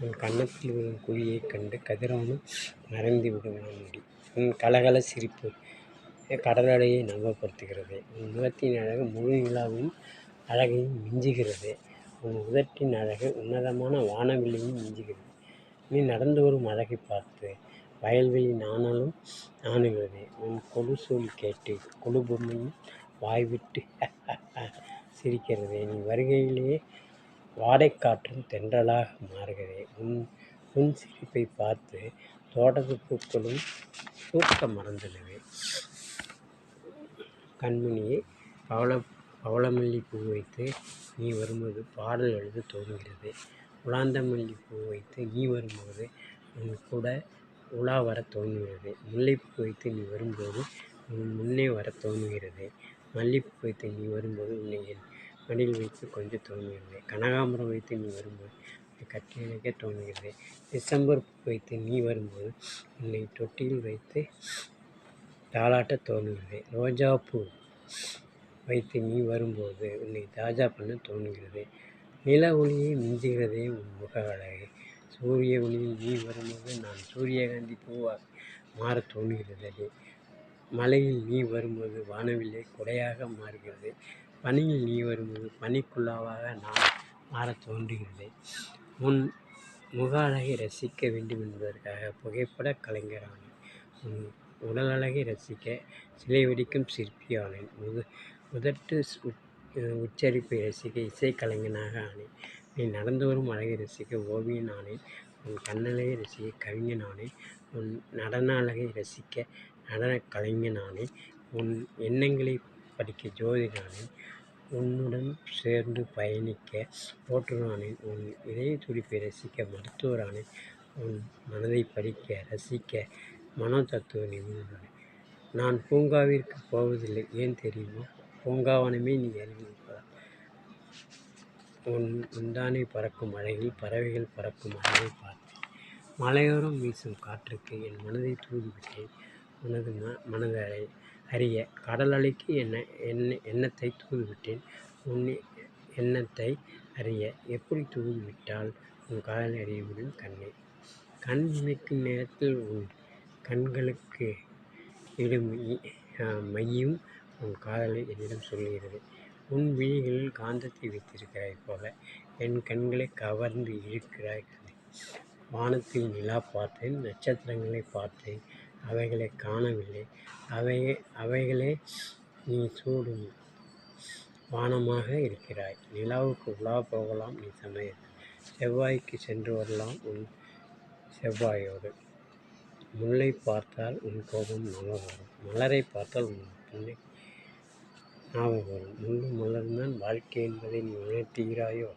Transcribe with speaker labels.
Speaker 1: உன் கன்னத்தில் விழும் குழியைக் கண்டு கதிரவனும் மறைந்து விடுவான் முடி. உன் கலகல சிரிப்பு கடலடையை நம்பப்படுத்துகிறது. உன் முகத்தின் அழகு முழு நிலாவின் அழகையும் மிஞ்சுகிறது. உன் உதட்டின் அழகு உன்னதமான வானவில்லையும் மிஞ்சுகிறது. நீ நடந்து வரும் அழகை பார்த்து வயல்வெளி நாணலும் நாணுகிறது. உன் கொலுசூல் கேட்டு கொலு பொம்மையும் வாய்விட்டு சிரிக்கிறது. நீ வருகையிலேயே வாடைக்காற்றும் தென்றலாக மாறுகிறே. உன் உன் சிரிப்பை பார்த்து தோட்டத்து பூக்களும் பூக்க மறந்துள்ளது கண்மணியை பவள பவளமல்லி பூ வைத்து நீ வரும்போது பாடல் எழுத தோன்றுகிறது. உலாந்தமல்லி பூ வைத்து நீ வரும்போது உன் கூட உலா வர தோன்றுகிறது. முல்லைப்பூ வைத்து நீ வரும்போது உன் முன்னே வர தோன்றுகிறது. மல்லிப்பூ வைத்து நீ வரும்போது உன்னை என் மடியில் வைத்து கொஞ்சம் தோன்றுகிறது. கனகாம்பரம் வைத்து நீ வரும்போது உன்னை கட்டி அணைக்க டிசம்பர் வைத்து நீ வரும்போது உன்னை தொட்டியில் வைத்து தாளாட்ட தோணுகிறது ரோஜாப்பூ வைத்து நீ வரும்போது உன்னை தாஜா பண்ண தோணுகிறது நில ஒளியை மிஞ்சுகிறதே உன் முக அழகு. சூரிய ஒளியில் நீ வரும்போது நான் சூரியகாந்தி பூவாக மாற தோணுகிறது மலையில் நீ வரும்போது வானவில்லை குடையாக மாறுகிறது. பனியில் நீ வரும்போது பனிக்குள்ளாவாக நான் மாறத் தோன்றுகிறது உன் முக அழகை ரசிக்க வேண்டும் என்பதற்காக புகைப்படக் கலைஞரானேன். உன் உடல் அழகை ரசிக்க சிலை வெடிக்கும் சிற்பியானேன். முது முதற்று உச்சரிப்பை ரசிக்க இசைக்கலைஞனாக ஆனேன். நீ நடந்து வரும் அழகை ரசிக்க ஓவியன் ஆனேன் உன் கண்ணழகை ரசிக்க கவிஞன் ஆனேன் உன் நடன அழகை ரசிக்க நடன கலைஞன் ஆனேன் உன் எண்ணங்களை படிக்க ஜோதிடனானேன் உன்னுடன் சேர்ந்து பயணிக்க ஓட்டுநரானேன் உன் இதய துடிப்பை ரசிக்க மருத்துவரானேன் உன் மனதை படிக்க ரசிக்க மனோதத்துவ நிபுணரானேன் நான் பூங்காவிற்கு போவதில்லை ஏன் தெரியுமா? பூங்காவனமே நீ அறிவிப்பதால் உன் உண்டானே பறக்கும் அழகில் பறவைகள் பறக்கும் அழகை பார்த்தேன். மலையோரம் வீசும் காற்றுக்கு என் மனதை தூதுவிட்டேன். உனது ம மனதை அறிய. கடல் அலைக்கு என்ன எண்ண எண்ணத்தை தூவிவிட்டேன்? உன் எண்ணத்தை அறிய. எப்படி தூவிவிட்டால்? உன் காதலை அறியவிடும் கண்ணே. கண் இமைக்கும் நேரத்தில் உன் கண்களுக்கு இடும் மையும் உன் காதலை என்னிடம் சொல்லுகிறது. உன் விழிகளில் காந்தத்தை வைத்திருக்கிறாய் போல என் கண்களை கவர்ந்து இழுக்கிறாய் வானத்தில் நிலா பார்த்தேன் நட்சத்திரங்களை பார்த்தேன் அவைகளை காணவில்லை. அவை அவைகளே நீ சூடும் வானமாக இருக்கிறாய். நிலாவுக்கு உலா போகலாம் நீ சமயம் செவ்வாய்க்கு சென்று வரலாம் உன் செவ்வாயோடு. முல்லை பார்த்தால் உன் கோபம் ஞாபகம் வரும். மலரை பார்த்தால் உன் பிள்ளை ஞாபகம் வரும். முள்ளும் மலர்ந்தான் வாழ்க்கை என்பதை நீ உணர்த்துகிறாயோ?